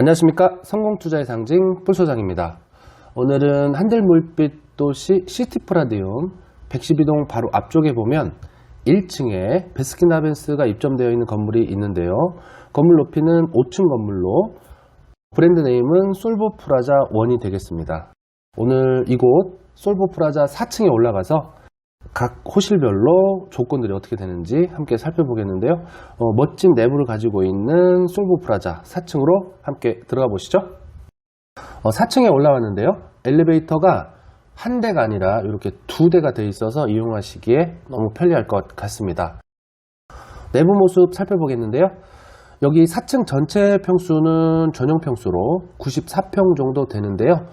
안녕하십니까? 성공투자의 상징 뿔소장입니다. 오늘은 한들물빛 도시 시티프라디움 112동 바로 앞쪽에 보면 1층에 베스킨라빈스가 입점되어 있는 건물이 있는데요. 건물 높이는 5층 건물로 브랜드 네임은 솔보프라자 1이 되겠습니다. 오늘 이곳 솔보프라자 4층에 올라가서 각 호실별로 조건들이 어떻게 되는지 함께 살펴보겠는데요. 어, 멋진 내부를 가지고 있는 솔보 프라자 4층으로 함께 들어가 보시죠. 어, 4층에 올라왔는데요. 엘리베이터가 한 대가 아니라 이렇게 두 대가 되어 있어서 이용하시기에 너무 편리할 것 같습니다. 내부 모습 살펴보겠는데요. 여기 4층 전체 평수는 전용 평수로 94평 정도 되는데요.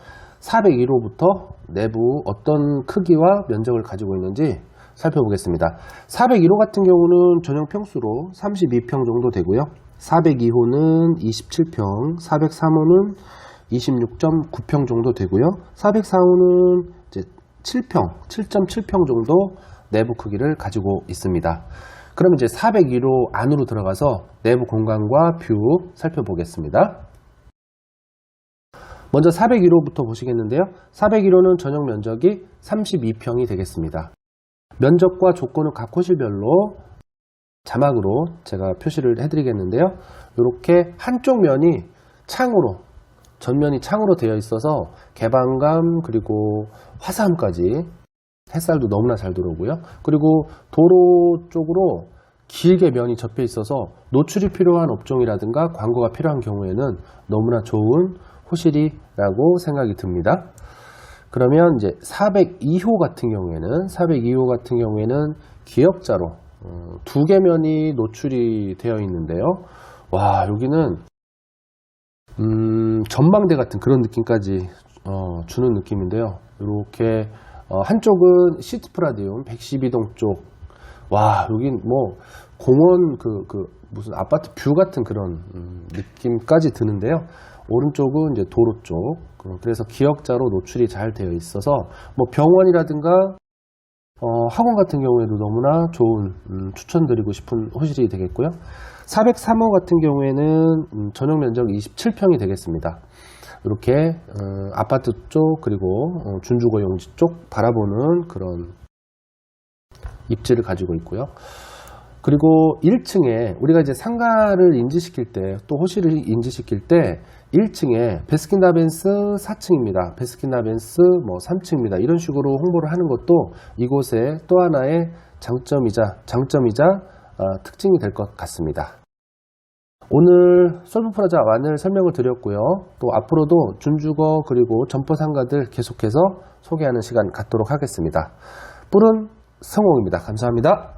401호부터 내부 어떤 크기와 면적을 가지고 있는지 살펴보겠습니다. 401호 같은 경우는 전용 평수로 32평 정도 되고요. 402호는 27평, 403호는 26.9평 정도 되고요. 404호는 이제 7평, 7.7평 정도 내부 크기를 가지고 있습니다. 그럼 이제 401호 안으로 들어가서 내부 공간과 뷰 살펴보겠습니다. 먼저 401호부터 보시겠는데요. 401호는 전용 면적이 32평이 되겠습니다. 면적과 조건은 각 호실별로 자막으로 제가 표시를 해드리겠는데요. 이렇게 한쪽 면이 창으로 전면이 창으로 되어 있어서 개방감 그리고 화사함까지 햇살도 너무나 잘 들어오고요. 그리고 도로 쪽으로 길게 면이 접혀 있어서 노출이 필요한 업종이라든가 광고가 필요한 경우에는 너무나 좋은 호실이라고 생각이 듭니다. 그러면 이제 402호 같은 경우에는 402호 같은 경우에는 기역자로 어, 두 개면이 노출이 되어 있는데요. 와 여기는 음, 전망대 같은 그런 느낌까지 어, 주는 느낌인데요. 이렇게 어, 한쪽은 시트프라디움 112동 쪽. 와 여긴 뭐 공원 그, 그 무슨 아파트 뷰 같은 그런 음, 느낌까지 드는데요. 오른쪽은 이제 도로 쪽. 어, 그래서 기역자로 노출이 잘 되어 있어서 뭐 병원이라든가 어, 학원 같은 경우에도 너무나 좋은 음, 추천드리고 싶은 호실이 되겠고요. 403호 같은 경우에는 음, 전용 면적 27평이 되겠습니다. 이렇게 어, 아파트 쪽 그리고 어, 준주거 용지 쪽 바라보는 그런 입지를 가지고 있고요. 그리고 1층에 우리가 이제 상가를 인지시킬 때 또 호실을 인지시킬 때 1층에 베스킨라빈스 4층입니다. 베스킨라빈스 뭐 3층입니다. 이런 식으로 홍보를 하는 것도 이곳의 또 하나의 장점이자 장점이자 어, 특징이 될 것 같습니다. 오늘 솔브프라자 완을 설명을 드렸고요. 또 앞으로도 준주거 그리고 점포 상가들 계속해서 소개하는 시간 갖도록 하겠습니다. 뿔은 성공입니다. 감사합니다.